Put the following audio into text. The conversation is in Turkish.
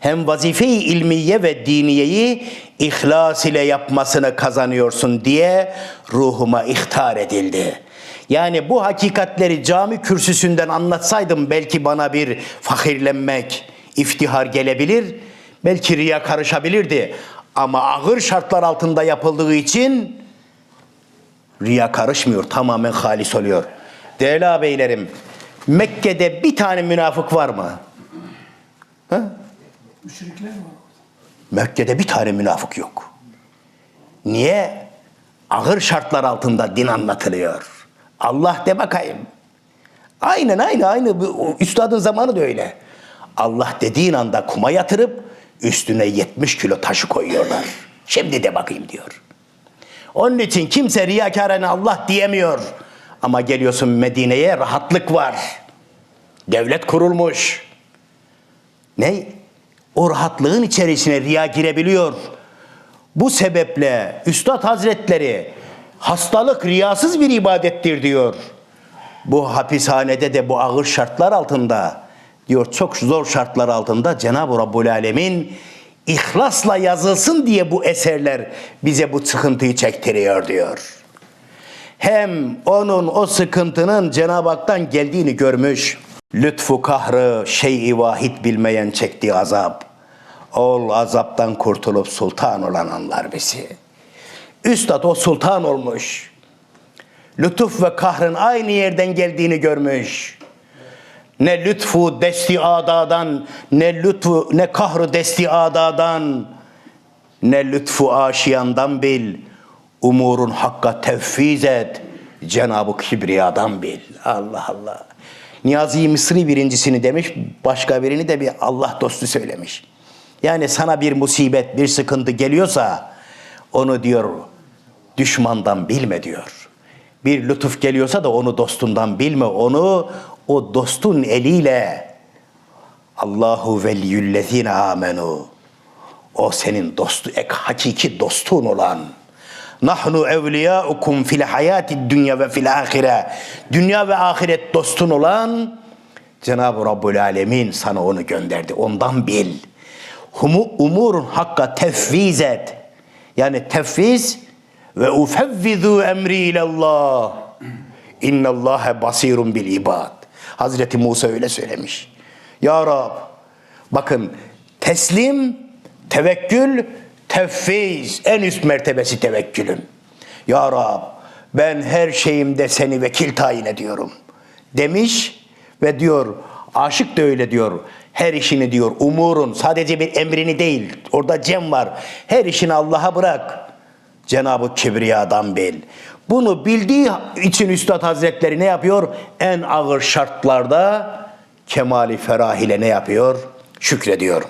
hem vazife-i ilmiye ve diniyeyi ihlas ile yapmasını kazanıyorsun diye ruhuma ihtar edildi. Yani bu hakikatleri cami kürsüsünden anlatsaydım belki bana bir fakirlenmek, iftihar gelebilir, belki riya karışabilirdi. Ama ağır şartlar altında yapıldığı için riya karışmıyor, tamamen halis oluyor. Değerli ağabeylerim, Mekke'de bir tane münafık var mı? Ha? Müşrikler var. Mekke'de bir tane münafık yok. Niye? Ağır şartlar altında din anlatılıyor. Allah de bakayım. Aynen aynı aynı. Üstadın zamanı da öyle. Allah dediğin anda kuma yatırıp üstüne 70 kilo taşı koyuyorlar. Şimdi de bakayım diyor. Onun için kimse riyakarane Allah diyemiyor. Ama geliyorsun Medine'ye rahatlık var. Devlet kurulmuş. Ne? O rahatlığın içerisine riya girebiliyor. Bu sebeple Üstad Hazretleri hastalık riyasız bir ibadettir diyor. Bu hapishanede de bu ağır şartlar altında diyor çok zor şartlar altında Cenab-ı Rabbul Alemin ihlasla yazılsın diye bu eserler bize bu sıkıntıyı çektiriyor diyor. Hem onun o sıkıntının Cenab-ı Hak'tan geldiğini görmüş. Lütfu kahrı şey-i vahid bilmeyen çektiği azap. Ol azaptan kurtulup sultan olan anlar bizi. Üstad o sultan olmuş. Lütuf ve kahrın aynı yerden geldiğini görmüş. Ne lütfu desti adadan, ne lütfu ne kahrı desti adadan, ne lütfu aşiyandan bil. Umurun hakka tevfiz et. Cenab-ı Kibriya'dan bil. Allah Allah. Niyazi Mısri birincisini demiş, başka birini de bir Allah dostu söylemiş. Yani sana bir musibet, bir sıkıntı geliyorsa onu diyor düşmandan bilme diyor. Bir lütuf geliyorsa da onu dostundan bilme. Onu o dostun eliyle Allahu veliyyüllezine amenu. O senin dostu, ek, hakiki dostun olan. Nahnu evliyaukum fil hayati dünya ve fil ahire. Dünya ve ahiret dostun olan Cenab-ı Rabbul Alemin sana onu gönderdi. Ondan bil. Humu, umurun hakka tefviz et. Yani tefviz ve ufevvizu emri ilallah. İnnallâhe basirun bil ibad. Hazreti Musa öyle söylemiş. Ya Rab bakın teslim, tevekkül, tefviz en üst mertebesi tevekkülün. Ya Rab ben her şeyimde seni vekil tayin ediyorum demiş ve diyor aşık da öyle diyor. Her işini diyor umurun sadece bir emrini değil orada cem var. Her işini Allah'a bırak. Cenab-ı Kibriya'dan bil. Bunu bildiği için Üstad Hazretleri ne yapıyor? En ağır şartlarda kemali ferah ile ne yapıyor? Şükrediyor.